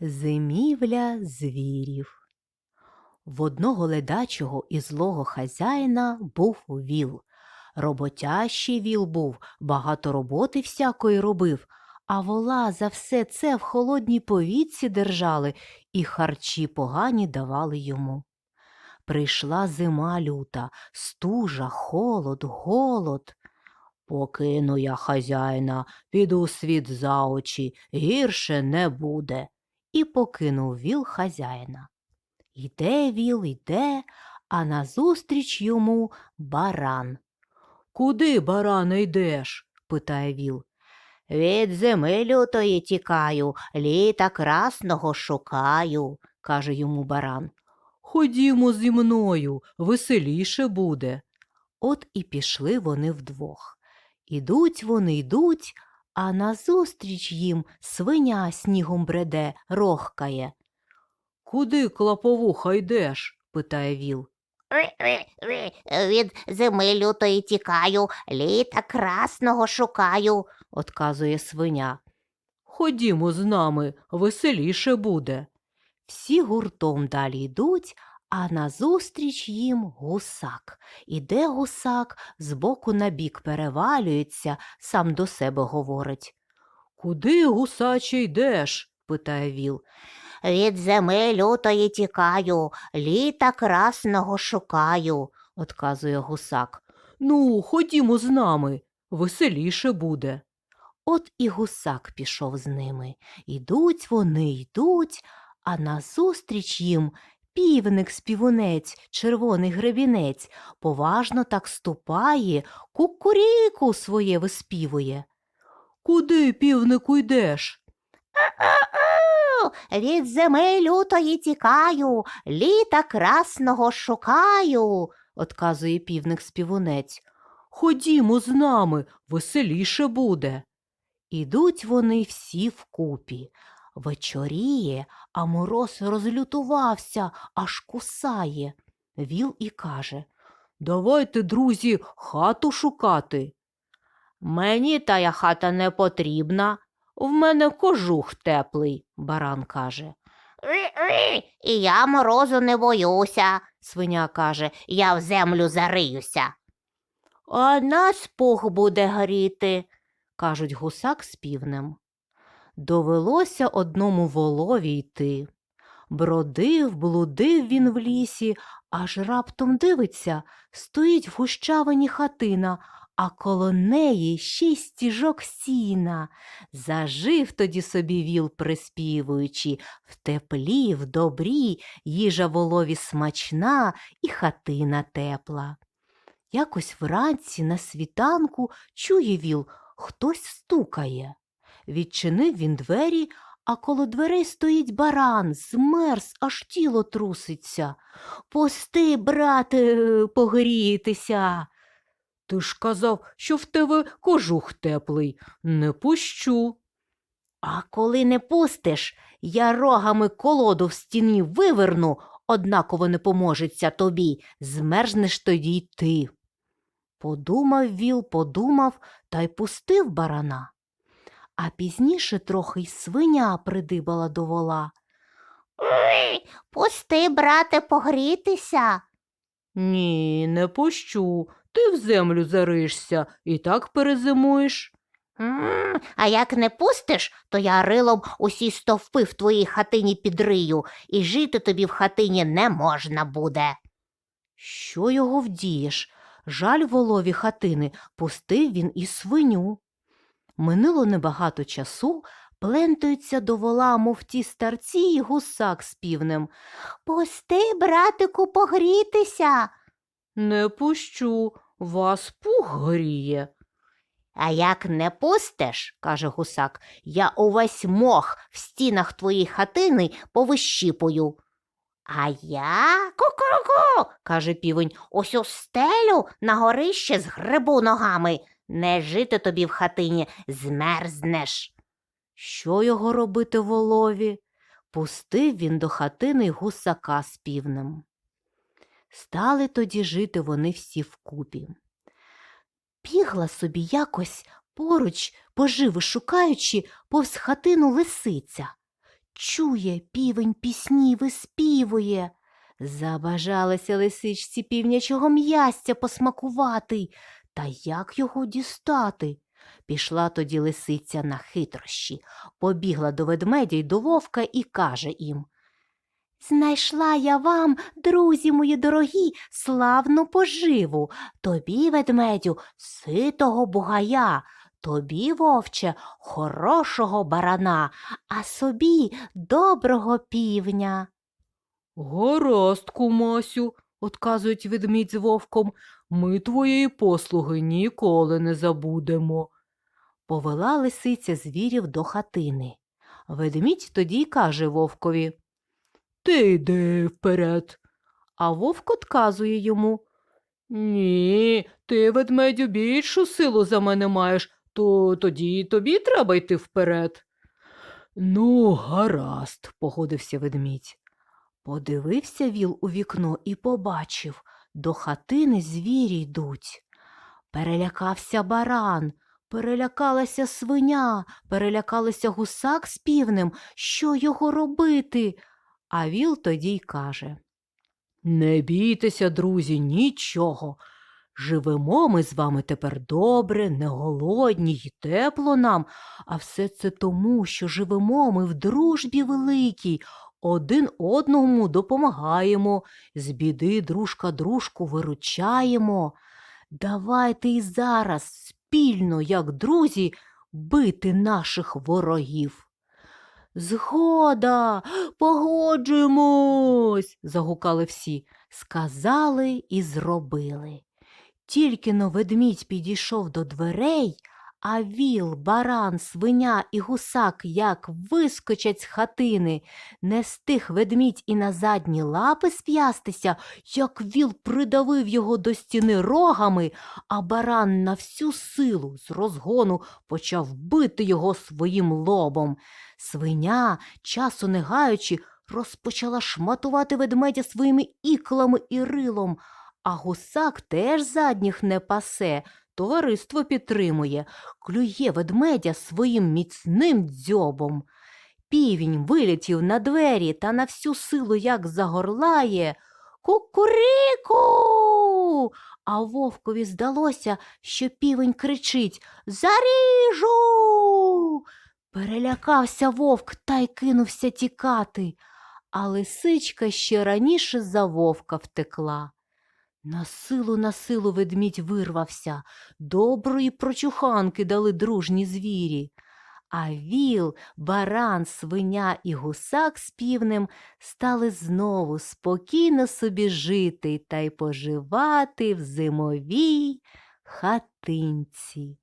Зимівля звірів. В одного ледачого і злого хазяїна був віл. Роботящий віл був, багато роботи всякої робив, а вола за все це в холодній повітці держали і харчі погані давали йому. Прийшла зима люта, стужа, холод, голод. Покину я хазяїна, піду світ за очі, гірше не буде. І покинув віл хазяїна. Йде віл, йде, а назустріч йому баран. Куди, баране, йдеш? питає віл. Від зими лютої тікаю, літа красного шукаю, каже йому баран. Ходімо зі мною, веселіше буде. От і пішли вони вдвох. Ідуть вони, йдуть, а назустріч їм свиня снігом бреде, рохкає. Куди, клаповуха, йдеш? питає віл. Від зими лютої тікаю, літа красного шукаю. отказує свиня. Ходімо з нами, веселіше буде. Всі гуртом далі йдуть, а назустріч їм гусак. Іде гусак, збоку на бік перевалюється, сам до себе говорить. Куди, гусаче, йдеш? питає віл. Від зими лютої тікаю, літа красного шукаю. отказує гусак. Ну, ходімо з нами, веселіше буде. От і гусак пішов з ними. Ідуть вони, йдуть, а назустріч їм півник співунець, червоний гребінець, поважно так ступає, кукуріку своє виспівує. Куди, півнику, йдеш? Від зими лютої тікаю, літа красного шукаю. отказує півник співунець. Ходімо з нами, веселіше буде. Ідуть вони всі вкупі. Вечоріє, а мороз розлютувався, аж кусає. Віл і каже Давайте, друзі, хату шукати. Мені тая хата не потрібна. В мене кожух теплий, баран каже. І я морозу не боюся. Свиня каже, Я в землю зариюся. А нас пух буде гріти, кажуть гусак з півнем. Довелося одному волові йти. Бродив, блудив він в лісі, аж раптом дивиться, стоїть в гущавині хатина, а коло неї шість стіжок сіна. Зажив тоді собі віл, приспівуючи, в теплі, в добрі, їжа волові смачна і хатина тепла. Якось вранці на світанку чує віл, хтось стукає. Відчинив він двері, а коло дверей стоїть баран, змерз, аж тіло труситься. Пусти, брате, погрітися. Ти ж казав, що в тебе кожух теплий. Не пущу. А коли не пустиш, я рогами колоду в стіні виверну, однаково не поможеться тобі, змерзнеш тоді й ти. Подумав віл, подумав та й пустив барана. А пізніше трохи й свиня придибала до вола. Ри, Пусти, брате, погрітися. Ні, не пущу. Ти в землю заришся і так перезимуєш. М, А як не пустиш, то я рилом усі стовпи в твоїй хатині підрию, і жити тобі в хатині не можна буде. Що його вдієш? Жаль волові хатини, пустив він і свиню. Минуло небагато часу, плентаються до вола, мов ті старці і гусак з півнем. Пусти, братику, погрітися. Не пущу, вас пух гріє. А як не пустиш, каже гусак, я увесь мох в стінах твоєї хатини повищіпую. А я ку-ку-ку, каже півень, усю стелю на горище згребу ногами. Не жити тобі в хатині, змерзнеш. Що його робити волові? Пустив він до хатини гусака з півнем. Стали тоді жити вони всі вкупі. Бігла собі якось поруч, поживи шукаючи, повз хатину лисиця. Чує, півень пісні виспівує. Забажалася лисичці півнячого м'ястя посмакувати. Та як його дістати? Пішла тоді лисиця на хитрощі, побігла до ведмедя й до вовка і каже їм Знайшла я вам, друзі мої дорогі, славну поживу. Тобі, ведмедю, ситого бугая, тобі, вовче, хорошого барана, а собі доброго півня. Гаразд, кумасю, отказують ведмідь з вовком, ми твоєї послуги ніколи не забудемо. Повела лисиця звірів до хатини. Ведмідь тоді й каже вовкові Ти йди вперед. А вовк отказує йому Ні, ти, ведмедю, більшу силу за мене маєш, то тоді тобі треба йти вперед. Ну, гаразд, погодився ведмідь. Подивився віл у вікно і побачив, до хатини звірі йдуть. Перелякався баран, перелякалася свиня, перелякалася гусак з півнем. Що його робити? А віл тоді й каже Не бійтеся, друзі, нічого. Живемо ми з вами тепер добре, не голодні й тепло нам, а все це тому, що живемо ми в дружбі великій, один одному допомагаємо, з біди дружка дружку виручаємо. Давайте і зараз спільно, як друзі, бити наших ворогів. Згода, погоджуємось, загукали всі, сказали і зробили. Тільки но ведмідь підійшов до дверей, а віл, баран, свиня і гусак як вискочать з хатини, не стиг ведмідь і на задні лапи сп'ястися, як віл придавив його до стіни рогами, а баран на всю силу з розгону почав бити його своїм лобом. Свиня, часу не гаючи, розпочала шматувати ведмедя своїми іклами і рилом, а гусак теж задніх не пасе, товариство підтримує, клює ведмедя своїм міцним дзьобом. Півінь вилетів на двері та на всю силу як загорлає. Кукуріку. А вовкові здалося, що півень кричить Заріжу. Перелякався вовк та й кинувся тікати, а лисичка ще раніше за вовка втекла. На силу на силу ведмідь вирвався, доброї прочуханки дали дружні звірі. А віл, баран, свиня і гусак з півнем стали знову спокійно собі жити та й поживати в зимовій хатинці.